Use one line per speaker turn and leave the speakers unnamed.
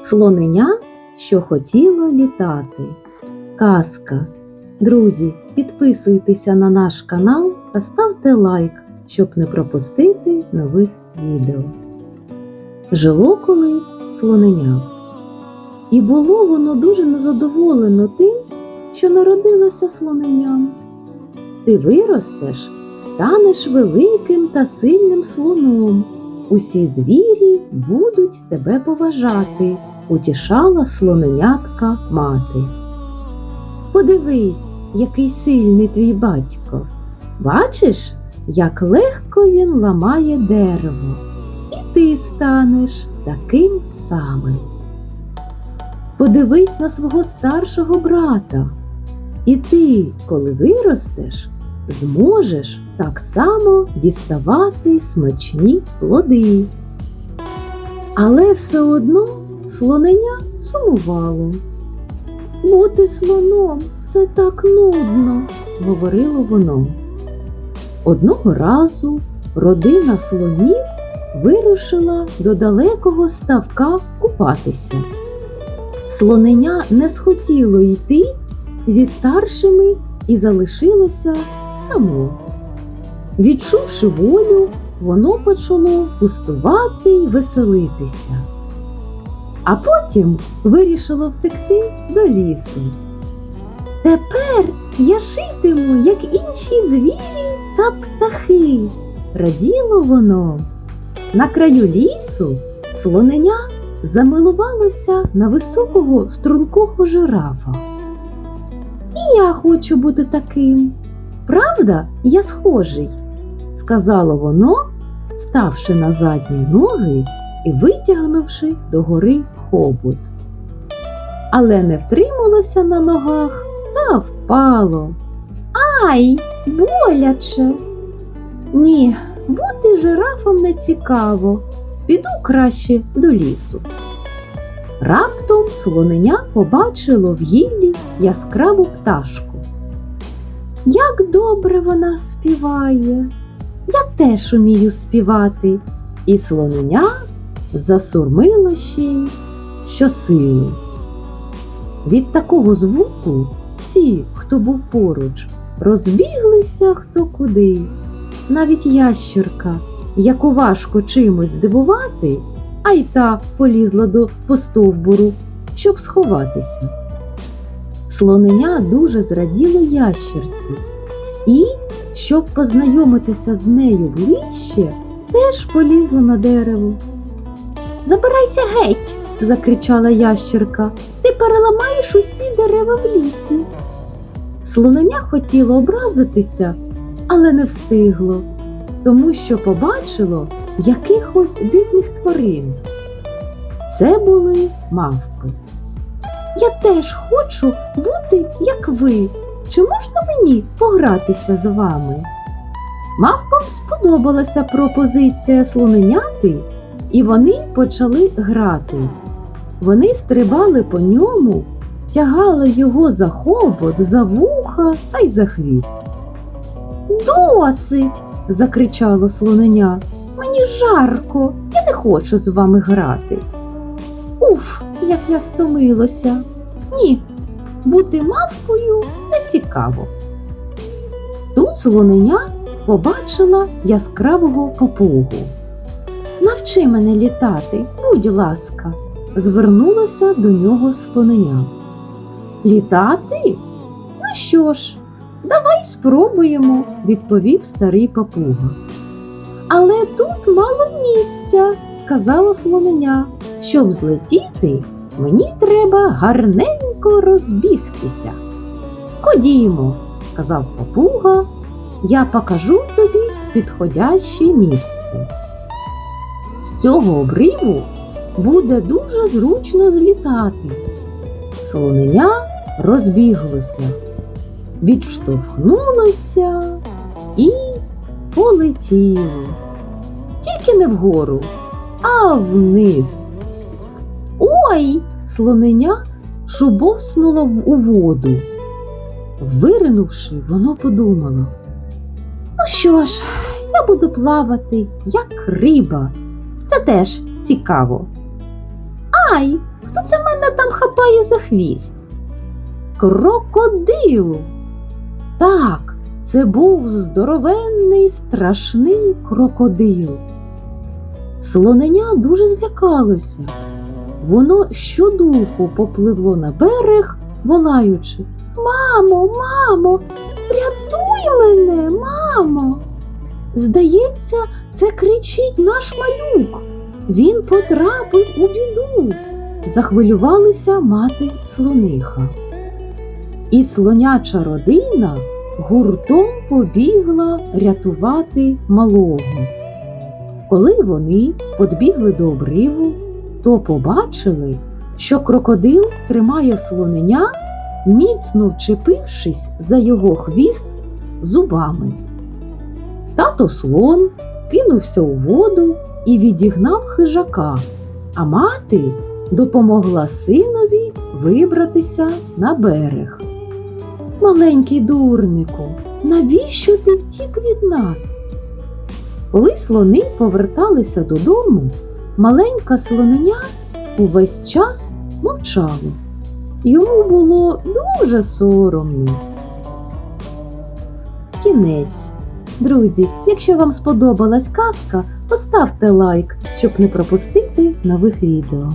Слоненя, що хотіло літати. Казка. Друзі, підписуйтеся на наш канал та ставте лайк, щоб не пропустити нових відео. Жило колись слоненя. І було воно дуже незадоволено тим, що народилося слоненям. Ти виростеш, станеш великим та сильним слоном. Усі звірі будуть тебе поважати, утішала слоненятка мати. Подивись, який сильний твій батько. Бачиш, як легко він ламає дерево, і ти станеш таким самим. Подивись на свого старшого брата, і ти, коли виростеш, зможеш так само діставати смачні плоди. Але все одно слоненя сумувало. Бути слоном це так нудно, говорило воно. Одного разу родина слонів вирушила до далекого ставка купатися. Слоненя не схотіло йти зі старшими і залишилося само. Відчувши волю, воно почало пустувати й веселитися. А потім вирішило втекти до лісу. Тепер я житиму, як інші звірі та птахи, раділо воно. На краю лісу слоненя замилувалося на високого стрункого жирафа. І я хочу бути таким. Правда, я схожий, сказало воно, ставши на задні ноги і витягнувши догори хобот. Але не втрималося на ногах та впало. Ай, боляче. Ні, бути жирафом не цікаво. Піду краще до лісу. Раптом слоненя побачило в гіллі яскраву пташку. Як добре вона співає. Я теж умію співати. І слоненя засурмило ще й щосили. Від такого звуку всі, хто був поруч, розбіглися хто куди. Навіть ящерка, яку важко чимось здивувати, а й та полізла до постовбуру, щоб сховатися. Слоненя дуже зраділо ящерці, і, щоб познайомитися з нею ближче, теж полізла на дерево. Забирайся геть, закричала ящерка. Ти переламаєш усі дерева в лісі. Слоненя хотіло образитися, але не встигло, тому що побачило якихось дивних тварин. Це були мавпи. Я теж хочу бути, як ви. Чи можна мені погратися з вами? Мавпам сподобалася пропозиція слоненяти, і вони почали грати. Вони стрибали по ньому, тягали його за хобот, за вуха та й за хвіст. Досить. закричало слоненя. Мені жарко, я не хочу з вами грати. Уф, як я стомилося. Ні, бути мавпою не цікаво. Тут слоненя побачила яскравого папугу. Навчи мене літати, будь ласка, звернулася до нього слоненя. Літати? Ну що ж, давай спробуємо, відповів старий папуга. Але тут мало місця, сказала слоненя. Щоб злетіти, мені треба гарненько розбігтися. Ходімо, сказав папуга, я покажу тобі підходяще місце. З цього обриву буде дуже зручно злітати. Слоненя розбіглося, відштовхнулося і полетіло. Тільки не вгору, а вниз. Ой! Слоненя шубовснуло в- у воду. Виринувши, воно подумало. Ну що ж, я буду плавати, як риба. Це теж цікаво. Ай, хто це мене там хапає за хвіст? Крокодил. Так, це був здоровенний страшний крокодил. Слоненя дуже злякалося. Воно щодуху попливло на берег, волаючи Мамо, мамо, рятуй мене, мамо. Здається, це кричить наш малюк. Він потрапив у біду. Захвилювалася мати слониха. І слоняча родина гуртом побігла рятувати малого. Коли вони подбігли до обриву, то побачили, що крокодил тримає слоненя, міцно вчепившись за його хвіст зубами. Тато слон кинувся у воду і відігнав хижака, а мати допомогла синові вибратися на берег. Маленький дурнику, навіщо ти втік від нас? Коли слони поверталися додому, маленька слоненя увесь час мовчало. Йому було дуже соромно. Кінець. Друзі, якщо вам сподобалась казка, поставте лайк, щоб не пропустити нових відео.